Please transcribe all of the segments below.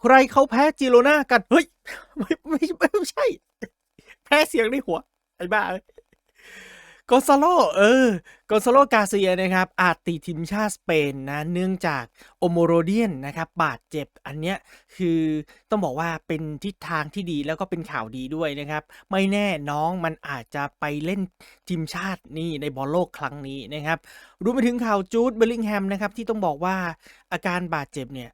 ใครเขาแพ้จิโรนากัน เฮ้ย ไม่ไม่ไม่ใช่ แพ้เสียงในหัว ไอ้บ้าเอ้ยกอนซาโล เออกอนซาโล กาเซียนะครับ อาจติทีมชาติสเปนนะ เนื่องจากโอโมโรเดียนนะครับ บาดเจ็บ อันเนี้ยคือต้องบอกว่าเป็นทิศทางที่ดีแล้วก็เป็นข่าวดีด้วยนะครับ ไม่แน่น้องมันอาจจะไปเล่นทีมชาตินี่ในบอลโลกครั้งนี้นะครับรวมไปถึงข่าวจูดเบลลิงแฮมนะครับ ที่ต้องบอกว่าอาการบาดเจ็บเนี่ย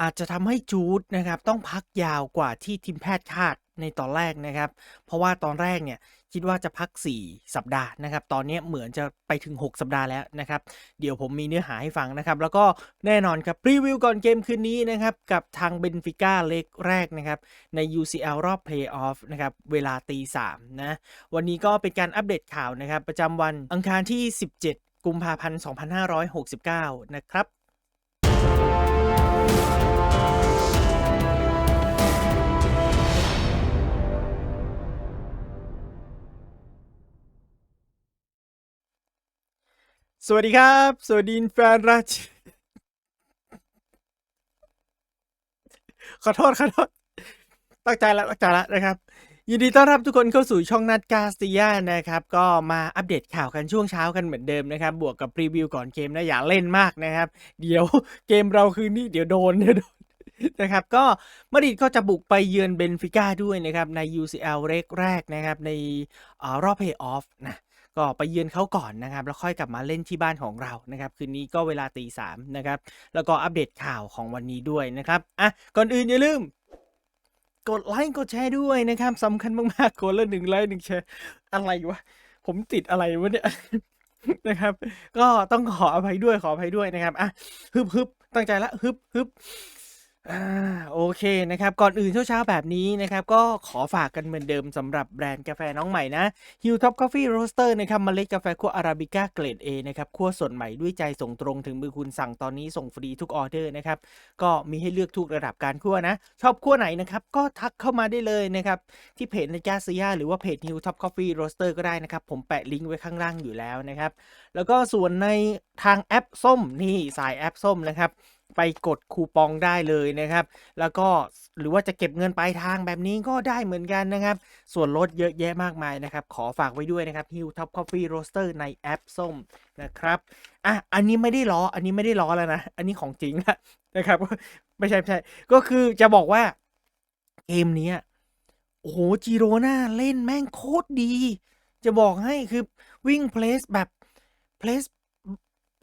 อาจจะทำให้จูดนะครับต้องพักยาวกว่าที่ทีมแพทย์คาดในตอนแรกนะครับ เพราะว่าตอนแรกเนี่ยคิดว่าจะพัก 4 สัปดาห์นะครับ ตอนนี้เหมือนจะไปถึง 6 สัปดาห์แล้วนะครับ เดี๋ยวผมมีเนื้อหาให้ฟังนะครับ แล้วก็แน่นอนครับรีวิวก่อนเกมคืนนี้นะครับ กับทางเบนฟิก้าเล็กแรกนะครับ ใน UCL รอบเพลย์ออฟนะครับ เวลาตีสามนะ วันนี้ก็เป็นการอัปเดตข่าวนะครับ ประจำวันอังคารที่ 17 กุมภาพันธ์ 2569 นะครับ สวัสดีครับ สวัสดีแฟนราชขอโทษขอโทษตั้งใจแล้วตั้งใจแล้วนะครับ ยินดีต้อนรับทุกคนเข้าสู่ช่องนัดกาสติยานะครับ ก็มาอัปเดตข่าวกันช่วงเช้ากันเหมือนเดิมนะครับ บวกกับพรีวิวก่อนเกมนะอย่าเล่นมากนะครับ เดี๋ยวเกมเราคืนนี้เดี๋ยวโดนเดี๋ยวโดนนะครับก็มาดริดก็จะบุกไปเยือนเบนฟิก้าด้วยนะครับใน UCL เรกแรกนะครับในอรอบเพย์ออฟนะ ก็ไปเยือนเขาก่อนนะครับ แล้วค่อยกลับมาเล่นที่บ้านของเรานะครับ คืนนี้ก็เวลาตีสามนะครับ แล้วก็อัปเดตข่าวของวันนี้ด้วยนะครับ อะ ก่อนอื่นอย่าลืมกดไลค์กดแชร์ด้วยนะครับสำคัญมากๆคนละหนึ่งไลค์หนึ่งแชร์อะไรวะ ผมติดอะไรวะเนี่ยนะครับ ก็ต้องขออภัยด้วยขออภัยด้วยนะครับ อะฮึบฮึบตั้งใจละฮึบฮึบ อ่าโอเคนะครับ ก่อนอื่นเช้าๆแบบนี้นะครับ ก็ขอฝากกันเหมือนเดิมสำหรับแบรนด์กาแฟน้องใหม่นะฮิวท็อปกาแฟโรสเตอร์นะครับเมล็ดกาแฟคั่วอาราบิก้าเกรด A นะครับคั่วสดใหม่ด้วยใจส่งตรงถึงมือคุณสั่งตอนนี้ส่งฟรีทุกออเดอร์นะครับ ก็มีให้เลือกทุกระดับการคั่วนะ ชอบคั่วไหนนะครับ ก็ทักเข้ามาได้เลยนะครับ ที่เพจในกาซียาหรือว่าเพจ New Top Coffee Roaster ก็ได้นะครับ ผมแปะลิงก์ไว้ข้างล่างอยู่แล้วนะครับแล้วก็ส่วนในทางแอปส้มนี่สายแอปส้มนะครับ ไปกดคูปองได้เลยนะครับ แล้วก็หรือว่าจะเก็บเงินปลายทางแบบนี้ก็ได้เหมือนกันนะครับ ส่วนลดเยอะแยะมากมายนะครับ ขอฝากไว้ด้วยนะครับ Hill Top Coffee Roaster ในแอปส้มนะครับอะอันนี้ไม่ได้ล้ออันนี้ไม่ได้ล้อแล้วนะ อันนี้ของจริงละนะครับไม่ใช่ไม่ใช่ก็คือจะบอกว่าเกมนี้โอ้โหจิโรนาเล่นแม่งโคตรดี จะบอกให้คือวิ่งเพลสแบบเพลส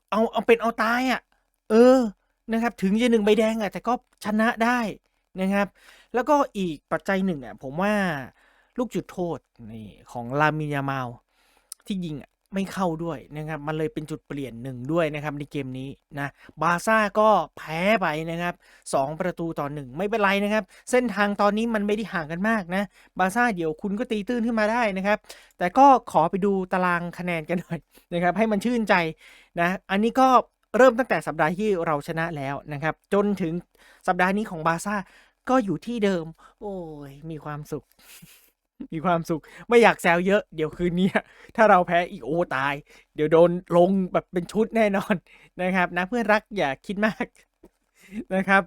เอาเอาเป็นเอาตายอะ เออ นะครับ ถึงจะหนึ่งใบแดงอะแต่ก็ชนะได้นะครับ แล้วก็อีกปัจจัยหนึ่งอะผมว่าลูกจุดโทษนี่ของลามิยามาลที่ยิงอะไม่เข้าด้วยนะครับ มันเลยเป็นจุดเปลี่ยนหนึ่งด้วยนะครับในเกมนี้นะบาร์ซ่าก็แพ้ไปนะครับสองประตูต่อหนึ่งไม่เป็นไรนะครับ เส้นทางตอนนี้มันไม่ได้ห่างกันมากนะบาร์ซ่าเดี๋ยวคุณก็ตีตื้นขึ้นมาได้นะครับ แต่ก็ขอไปดูตารางคะแนนกันหน่อยนะครับ ให้มันชื่นใจนะ อันนี้ก็ เริ่มตั้งแต่สัปดาห์ที่เราชนะแล้วนะครับ จนถึงสัปดาห์นี้ของบาซ่าก็อยู่ที่เดิม โอ้ย มีความสุข มีความสุข ไม่อยากแซวเยอะ เดี๋ยวคืนนี้ ถ้าเราแพ้อีกโอตาย เดี๋ยวโดนลงแบบเป็นชุดแน่นอนนะครับ นะเพื่อนรักอย่าคิดมากนะครับ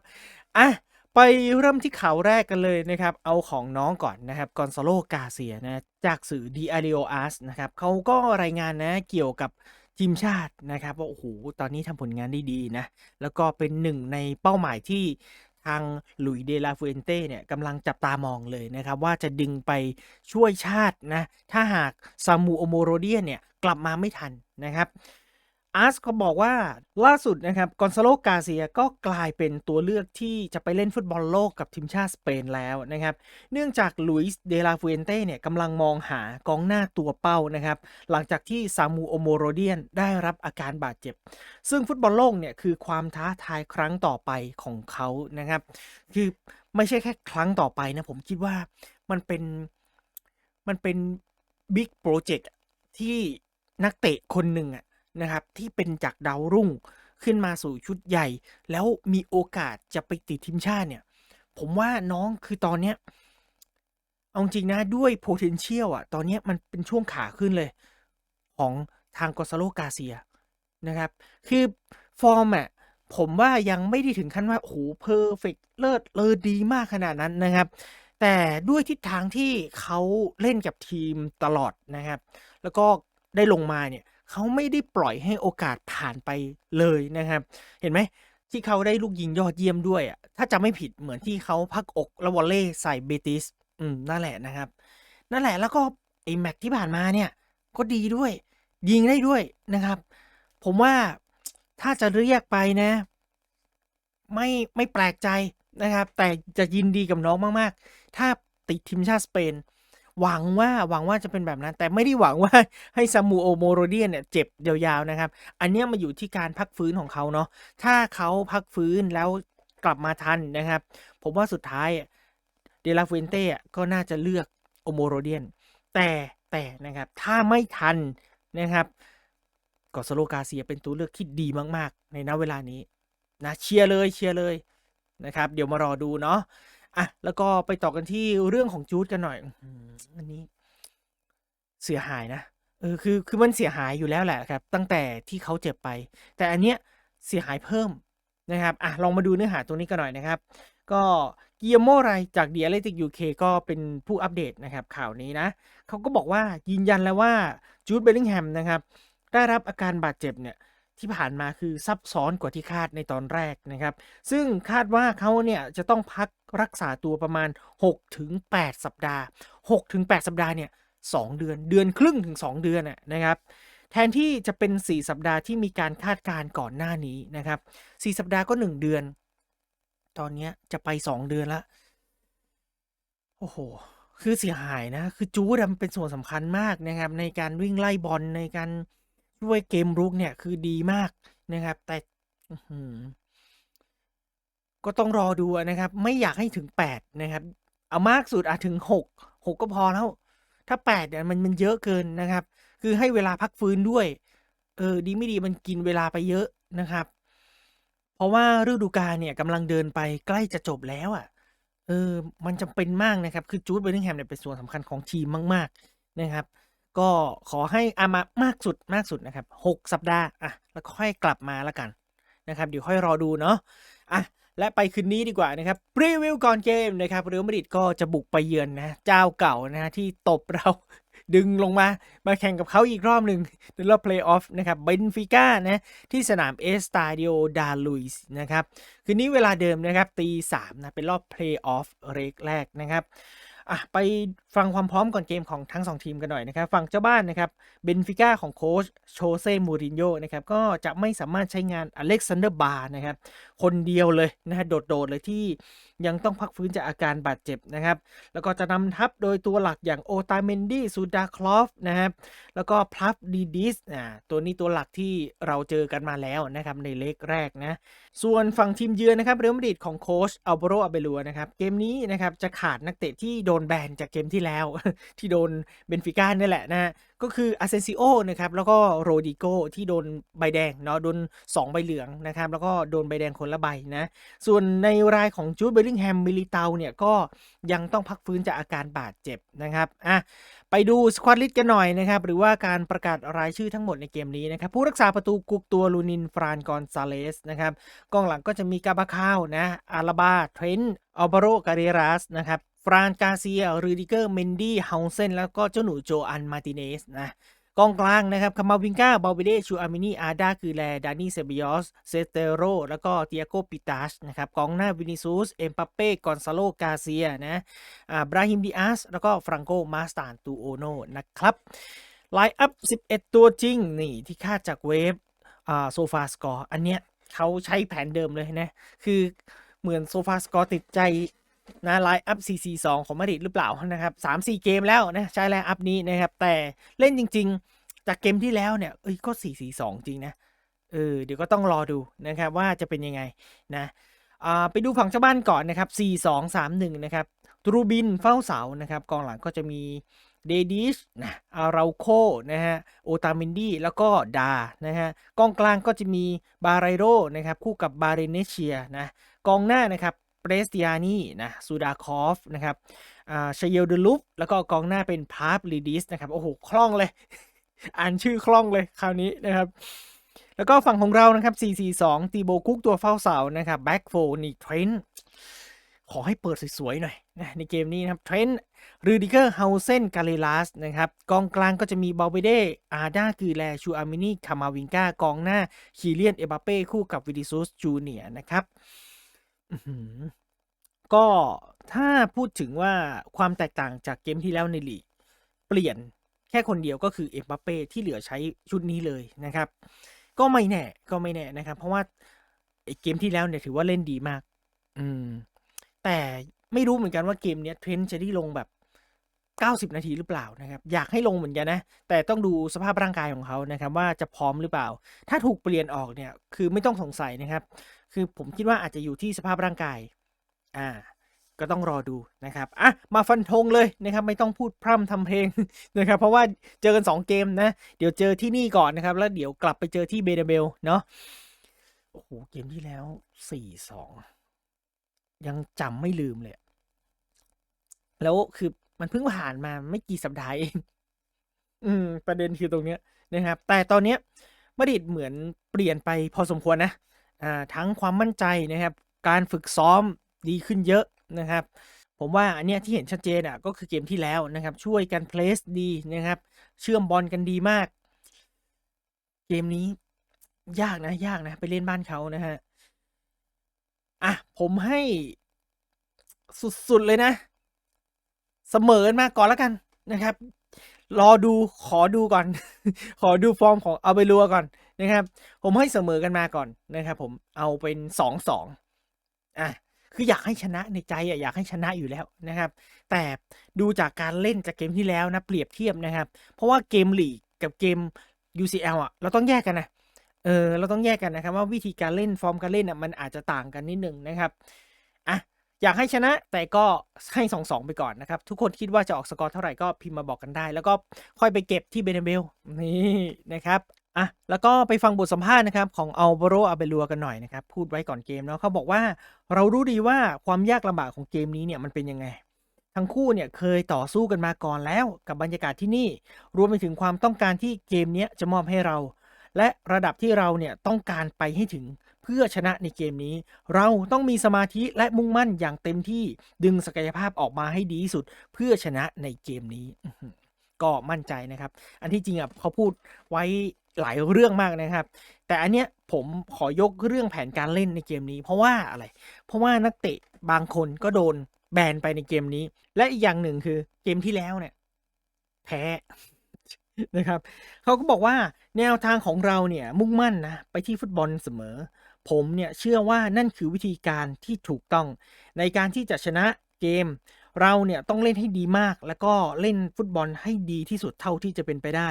อะไปเริ่มที่ข่าวแรกกันเลยนะครับ เอาของน้องก่อนนะครับ กอนซาโลกาเซียนะ จากสื่อดีอาริโออาร์สนะครับเขาก็รายงานนะเกี่ยวกับ ทีมชาตินะครับว่าโอ้โหตอนนี้ทำผลงานได้ดีนะ แล้วก็เป็นหนึ่งในเป้าหมายที่ทางหลุยเดลาฟูเอนเต้เนี่ยกำลังจับตามองเลยนะครับ ว่าจะดึงไปช่วยชาตินะ ถ้าหากซามูโอโมโรเดียเนี่ย กลับมาไม่ทันนะครับ อาร์สก็บอกว่าล่าสุดนะครับกอนซาโลกาเซียก็กลายเป็นตัวเลือกที่จะไปเล่นฟุตบอลโลกกับทีมชาติสเปนแล้วนะครับ เนื่องจากลุยส์เดลาฟูเอนเต้เนี่ยกำลังมองหากองหน้าตัวเป้านะครับ หลังจากที่ซามูโอโมโรเดียนได้รับอาการบาดเจ็บ ซึ่งฟุตบอลโลกเนี่ยคือความท้าทายครั้งต่อไปของเขานะครับ คือไม่ใช่แค่ครั้งต่อไปนะผมคิดว่ามันเป็นมันเป็นบิ๊กโปรเจกต์ที่นักเตะคนหนึ่งอะ นะครับที่เป็นจากดาวรุ่งขึ้นมาสู่ชุดใหญ่ แล้วมีโอกาสจะไปติดทีมชาติเนี่ย ผมว่าน้องคือตอนเนี้ยเอาจริงนะด้วย potential อะตอนเนี้ยมันเป็นช่วงขาขึ้นเลย ของทางกอซาโลกาเซียนะครับ คือฟอร์มอะผมว่ายังไม่ได้ถึงขั้นว่า โอ้โฮเพอร์เฟกเลิศเลอดีมากขนาดนั้นนะครับ แต่ด้วยทิศทางที่เขาเล่นกับทีมตลอดนะครับ แล้วก็ได้ลงมาเนี่ย เขาไม่ได้ปล่อยให้โอกาสผ่านไปเลยนะครับ เห็นไหมที่เขาได้ลูกยิงยอดเยี่ยมด้วยอะถ้าจำไม่ผิดเหมือนที่เขาพักอกแล้ววอลเลย์ใส่ Betis อืมนั่นแหละนะครับนั่นแหละแล้วก็ไอ้แมตช์ที่ผ่านมาเนี่ยก็ดีด้วย ยิงได้ด้วยนะครับ ผมว่าถ้าจะเรียกไปนะ ไม่ไม่แปลกใจนะครับ แต่จะยินดีกับน้องมาก ๆ ถ้าติดทีมชาติสเปน หวังว่าหวังว่าจะเป็นแบบนั้น แต่ไม่ได้หวังว่าให้ Samuel Morodion เนี่ยเจ็บยาวๆนะครับ อันนี้มันอยู่ที่การพักฟื้นของเขาเนาะถ้าเขาพักฟื้นแล้วกลับมาทันนะครับ ผมว่าสุดท้ายอะ De La Fuente อะก็น่าจะเลือก Morodion แต่แต่นะครับถ้าไม่ทันนะครับ Gonzalo Garcia เป็นตัวเลือกที่ดีมาก ๆ ในณเวลานี้นะเชียร์เลยเชียร์เลยนะครับ เดี๋ยวมารอดูเนาะ อะแล้วก็ไปต่อกันที่เรื่องของ Jude กันหน่อยอื้อฮืออันนี้ เสียหายนะเออคือคือมันเสียหายอยู่แล้วแหละครับ ตั้งแต่ที่เขาเจ็บไป แต่อันเนี้ยเสียหายเพิ่มนะครับอะลองมาดูเนื้อหาตรงนี้กันหน่อยนะครับ ก็ Guillermo Rai จาก The Athletic UK ก็เป็นผู้อัปเดตนะครับ ข่าวนี้นะเขาก็บอกว่ายืนยันแล้วว่า Jude Bellingham นะครับ ได้รับอาการบาดเจ็บเนี่ย ที่ผ่านมาคือซับซ้อนกว่าที่คาดในตอนแรกนะครับ ซึ่งคาดว่าเขาเนี่ยจะต้องพักรักษาตัวประมาณ 6-8 สัปดาห์ 6-8 สัปดาห์เนี่ย2เดือนเดือนครึ่งถึง 2 เดือนนะครับแทนที่จะเป็น 4 สัปดาห์ที่มีการคาดการณ์ก่อนหน้านี้นะครับ 4 สัปดาห์ก็ 1 เดือน ตอนนี้จะไป 2 เดือนล้วโอ้โฮคือเสียหายนะ คือ Jude อะมันเป็นส่วนสำคัญมากนะครับ ในการวิ่งไล่บอลในการ ช่วยเกมรุกเนี่ยคือดีมากนะครับ แต่ก็ต้องรอดูนะครับ ไม่อยากให้ถึง8นะครับ เอามากสุดอะถึง6 6ก็พอแล้ว ถ้า8เนี่ยมันมันเยอะเกินนะครับ คือให้เวลาพักฟื้นด้วย เออ ดีไม่ดีมันกินเวลาไปเยอะนะครับ เพราะว่าฤดูกาลเนี่ยกำลังเดินไปใกล้จะจบแล้วอะเออ มันจำเป็นมากนะครับ คือ Jude Bellingham เนี่ยเป็นส่วนสำคัญของทีมมาก ๆ นะครับ ก็ขอให้อะมามากสุดมากสุดนะครับ 6 สัปดาห์อะแล้วค่อยกลับมาแล้วกันนะครับเดี๋ยวค่อยรอดูเนาะอะและไปคืนนี้ดีกว่านะครับพรีวิวก่อนเกมนะครับ Real Madrid ก็จะบุกไปเยือนนะเจ้าเก่านะที่ตบเราดึงลงมามาแข่งกับเขาอีกรอบหนึ่งในรอบเพลย์ออฟนะครับ Benfica นะที่สนาม Estadio da Luz นะครับคืนนี้เวลาเดิมนะครับตี3นะเป็นรอบเพลย์ออฟเล็กแรกนะครับ อะไปฟังความพร้อมก่อนเกมของทั้ง 2 ทีมกันหน่อยนะครับฝั่งเจ้าบ้านนะครับเบนฟิก้าของโค้ชโชเซ่มูรินโญ่นะครับก็จะไม่สามารถใช้งานอเล็กซานเดอร์บาร์นะครับคนเดียวเลยนะฮะโดดๆเลยที่ ยังต้องพักฟื้นจากอาการบาดเจ็บนะครับ แล้วก็จะนำทัพโดยตัวหลักอย่าง Otamendi Sudakov นะครับ แล้วก็ Pavlidis อ่าตัวนี้ตัวหลักที่เราเจอกันมาแล้วนะครับในเล็กแรกนะ ส่วนฝั่งทีมเยือนนะครับ Real Madrid ของโคช Alvaro Arbeloa นะครับ เกมนี้นะครับจะขาดนักเตะที่โดนแบนจากเกมที่แล้ว ที่โดน Benfica เนี่ยแหละนะก็คือ Asensio นะครับแล้วก็ Rodrigo ที่โดนใบแดงเนาะโดน 2 ใบเหลืองนะครับแล้วก็โดนใบแดงคนละใบนะส่วนในรายของ Jude Bellingham Militao เนี่ยก็ยังต้องพักฟื้นจากอาการบาดเจ็บนะครับอะไปดู Squad List กันหน่อยนะครับ หรือว่าการประกาศรายชื่อทั้งหมดในเกมนี้นะครับ ผู้รักษาประตูกุกตัว Lunin Fran Gonzalez นะครับกองหลังก็จะมี Carvajal นะ Alaba Trent Alvaro Carreras นะครับ Fran Garcia Rudiger Mendy Hausen แล้วก็เจ้าหนู Joan Martinez นะ กองกลางนะครับคามาวิงกาบาวิเดชูอาร์มินีอาดาคือแลดานีเซบิออสเซเตโรแล้วก็เตียโกปิตาชนะครับกองหน้าวินิซูสเอ็มปาเป้กอนซาโลกาเซียนะอ่าบราฮิมดิอาสแล้วก็ฟรังโกมาสตานตูโอโนนะครับไลน์อัพ 11 ตัวจริงนี่ที่คาดจากเวฟอ่าโซฟาสกอร์อันเนี้ยเขาใช้แผนเดิมเลยนะ คือเหมือนโซฟาสกอร์ติดใจ นะไลน์อัป4-4-2 ของมาดริดหรือเปล่านะครับ 3-4 เกมแล้วนะใช้ไลน์อัปนี้นะครับ แต่เล่นจริง ๆ จากเกมที่แล้วเนี่ยเอ้ยก็ 4-4-2 จริงนะเออเดี๋ยวก็ต้องรอดูนะครับว่าจะเป็นยังไงนะอ่าไปดูฝั่งเจ้าบ้านก่อนนะครับ 4-2-3-1 นะครับ Trubin เฝ้าเสานะครับกองหลังก็จะมี Dedic นะ Araujo นะฮะ Otamendi แล้วก็ Da นะฮะกองกลางก็จะมี Barreiro นะครับคู่กับ Barrenechea นะกองหน้านะครับ Prestiani นะ Sudakov นะครับอ่า Chayil-Delup แล้วก็กองหน้าเป็น Pavlidis นะครับ โอ้โฮคล่องเลย อ่านชื่อคล่องเลยคราวนี้นะครับ แล้วก็ฝั่งของเรานะครับ 442 ตีโบคุกตัวเฝ้าเสานะครับแบ็กโฟนี่เทรนต์ขอให้เปิดสวยๆหน่อยนะในเกมนี้นะครับเทรนต์รูดิเกอร์เฮาเซนกาเลลัสนะครับกองกลางก็จะมีบอลเบเดอาดาคือแลชูอามินีคามาวิงกากองหน้าคีเลียนเอบาเป้คู่กับวิดิซุสจูเนียนะครับ อื้อหือ ก็ถ้าพูดถึงว่า ความแตกต่างจากเกมที่แล้วในลีก เปลี่ยนแค่คนเดียวก็คือ เอ็มบัปเป้ ที่เหลือใช้ชุดนี้เลยนะครับ ก็ไม่แน่ ก็ไม่แน่นะครับ เพราะว่า ไอ้เกมที่แล้วเนี่ยถือว่าเล่นดีมาก อืม แต่ไม่รู้เหมือนกันว่าเกมเนี้ย เทรนด์จะได้ลงแบบ 90 นาทีหรือเปล่านะครับ อยากให้ลงเหมือนกันนะ แต่ต้องดูสภาพร่างกายของเขานะครับ ว่าจะพร้อมหรือเปล่า ถ้าถูกเปลี่ยนออกเนี่ย คือไม่ต้องสงสัยนะครับคือผมคิดว่าอาจจะอยู่ที่สภาพร่างกาย อ่า ก็ต้องรอดูนะครับอะมาฟันธงเลยนะครับ ไม่ต้องพูดพร่ำทำเพลงนะครับ เพราะว่าเจอกัน 2 เกมนะ เดี๋ยวเจอที่นี่ก่อนนะครับ แล้วเดี๋ยวกลับไปเจอที่เบเดเบลเนาะโอ้โหเกมที่แล้ว 4-2 ยังจำไม่ลืมเลย แล้วคือมันเพิ่งผ่านมาไม่กี่สัปดาห์เอง อืม ประเด็นคือตรงเนี้ยนะครับ แต่ตอนเนี้ยมาดิดเหมือนเปลี่ยนไปพอสมควรนะ ทั้งความมั่นใจนะครับ การฝึกซ้อมดีขึ้นเยอะนะครับ ผมว่าอันเนี้ยที่เห็นชัดเจนอะก็คือเกมที่แล้วนะครับ ช่วยกันเพลสดีนะครับ เชื่อมบอลกันดีมาก เกมนี้ยากนะยากนะ ไปเล่นบ้านเขานะฮะอะผมให้สุดๆเลยนะ เสมอกันมาก่อนแล้วกันนะครับ รอดูขอดูก่อน ขอดูฟอร์มของเอาไปรัวก่อน นะครับ ผมให้เสมอกันมาก่อนนะครับผมเอาเป็นสองสองอะคืออยากให้ชนะในใจอะอยากให้ชนะอยู่แล้วนะครับ แต่ดูจากการเล่นจากเกมที่แล้วนะเปรียบเทียบนะครับ เพราะว่าเกมลีกกับเกม UCL อะเราต้องแยกกันนะเออเราต้องแยกกันนะครับว่าวิธีการเล่นฟอร์มการเล่นอะมันอาจจะต่างกันนิดนึงนะครับอะอยากให้ชนะแต่ก็ให้สองสองไปก่อนนะครับ ทุกคนคิดว่าจะออกสกอร์เท่าไหร่ก็พิมพ์มาบอกกันได้ แล้วก็ค่อยไปเก็บที่เบเนเบลนี่นะครับ อะแล้วก็ไปฟังบทสัมภาษณ์นะครับของอัลโบโรอาเบลัวกันหน่อยนะครับ พูดไว้ก่อนเกมเนาะเขาบอกว่าเรารู้ดีว่าความยากลำบากของเกมนี้เนี่ยมันเป็นยังไง ทั้งคู่เนี่ยเคยต่อสู้กันมาก่อนแล้วกับบรรยากาศที่นี่ รวมไปถึงความต้องการที่เกมนี้จะมอบให้เรา และระดับที่เราเนี่ยต้องการไปให้ถึงเพื่อชนะในเกมนี้ เราต้องมีสมาธิและมุ่งมั่นอย่างเต็มที่ดึงศักยภาพออกมาให้ดีที่สุด เพื่อชนะในเกมนี้ก็มั่นใจนะครับ อันที่จริงอะเขาพูดไว้ หลายเรื่องมากนะครับ แต่อันเนี้ยผมขอยกเรื่องแผนการเล่นในเกมนี้ เพราะว่าอะไร เพราะว่านักเตะบางคนก็โดนแบนไปในเกมนี้ และอีกอย่างหนึ่งคือเกมที่แล้วเนี่ยแพ้นะครับเขาก็บอกว่าแนวทางของเราเนี่ยมุ่งมั่นนะไปที่ฟุตบอลเสมอ ผมเนี่ยเชื่อว่านั่นคือวิธีการที่ถูกต้องในการที่จะชนะเกม เราเนี่ยต้องเล่นให้ดีมาก แล้วก็เล่นฟุตบอลให้ดีที่สุดเท่าที่จะเป็นไปได้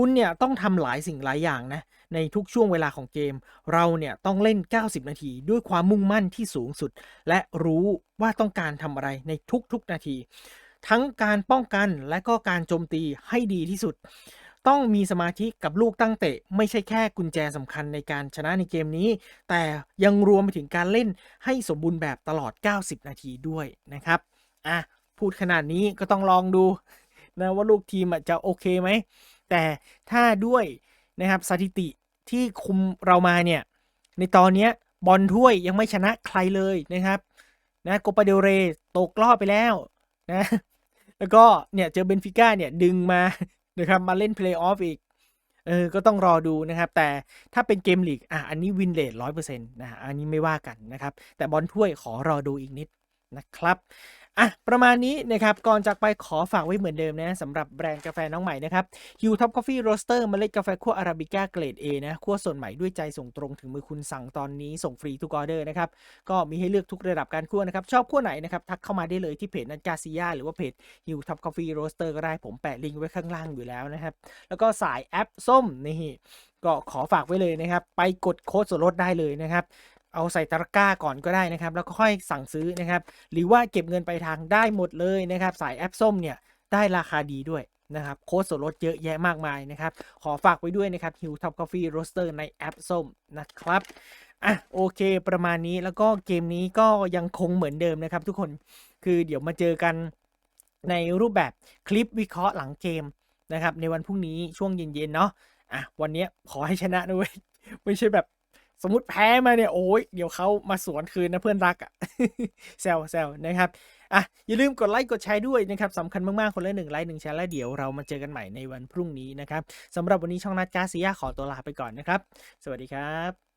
คุณเนี่ยต้องทำหลายสิ่งหลายอย่างนะในทุกช่วงเวลาของเกม เราเนี่ยต้องเล่น 90 นาที ด้วยความมุ่งมั่นที่สูงสุด และรู้ว่าต้องการทำอะไรในทุกๆนาที ทั้งการป้องกันและก็การโจมตีให้ดีที่สุด ต้องมีสมาธิกับลูกตั้งเตะ ไม่ใช่แค่กุญแจสำคัญในการชนะในเกมนี้ แต่ยังรวมไปถึงการเล่นให้สมบูรณ์แบบตลอด 90 นาทีด้วยนะครับอะพูดขนาดนี้ก็ต้องลองดูนะว่าลูกทีมจะโอเคไหม แต่ถ้าด้วยนะครับสถิติที่คุมเรามาเนี่ยในตอนนี้บอลถ้วยยังไม่ชนะใครเลยนะครับนะโกปาเดลเรตกรอบไปแล้วนะแล้วก็เนี่ยเจอเบนฟิก้าเนี่ยดึงมานะครับมาเล่นเพลย์ออฟอีกเออก็ต้องรอดูนะครับ แต่ถ้าเป็นเกมลีกอะอันนี้วินเลทร้อยเปอร์เซ็นต์นะฮะอันนี้ไม่ว่ากันนะครับ แต่บอลถ้วยขอรอดูอีกนิดนะครับ อะประมาณนี้นะครับก่อนจากไปขอฝากไว้เหมือนเดิมนะสำหรับแบรนด์กาแฟน้องใหม่นะครับฮิวท็อปกาแฟโรสเตอร์เมล็ดกาแฟคั่วอาราบิก้าเกรด A นะคั่วสดใหม่ด้วยใจส่งตรงถึงมือคุณสั่งตอนนี้ส่งฟรีทุกออเดอร์นะครับก็มีให้เลือกทุกระดับการคั่วนะครับชอบคั่วไหนนะครับทักเข้ามาได้เลยที่เพจนันกาซิยาหรือว่าเพจฮิวท็อปกาแฟโรสเตอร์ก็ได้ผมแปะลิงก์ไว้ข้างล่างอยู่แล้วนะครับแล้วก็สายแอปส้มนี่ก็ขอฝากไว้เลยนะครับ ไปกดโค้ดส่วนลดได้เลยนะครับ เอาใส่ตะกร้าก่อนก็ได้นะครับ แล้วก็ค่อยสั่งซื้อนะครับ หรือว่าเก็บเงินไปทางได้หมดเลยนะครับ สายแอปส้มเนี่ยได้ราคาดีด้วยนะครับ โค้ดส่วนลดเยอะแยะมากมายนะครับ ขอฝากไว้ด้วยนะครับ Hill Top Coffee Roaster ในแอปส้มนะครับอะโอเคประมาณนี้แล้วก็เกมนี้ก็ยังคงเหมือนเดิมนะครับ ทุกคนคือเดี๋ยวมาเจอกันในรูปแบบคลิปวิเคราะห์หลังเกมนะครับ ในวันพรุ่งนี้ช่วงเย็นๆเนาะอะวันนี้ขอให้ชนะด้วย ไม่ใช่แบบ สมมติแพ้มาเนี่ยโอ้ยเดี๋ยวเขามาสวนคืนนะเพื่อนรักอะ่ะแซวแซวนะครับอะอย่าลืมกดไลค์กดแชร์ด้วยนะครับสำคัญมาก ๆ คนละหนึ่งไลค์หนึ่งแชร์แล้วเดี๋ยวเรามาเจอกันใหม่ในวันพรุ่งนี้นะครับสำหรับวันนี้ช่องนัดกาซียาขอตัวลาไปก่อนนะครับ สวัสดีครับ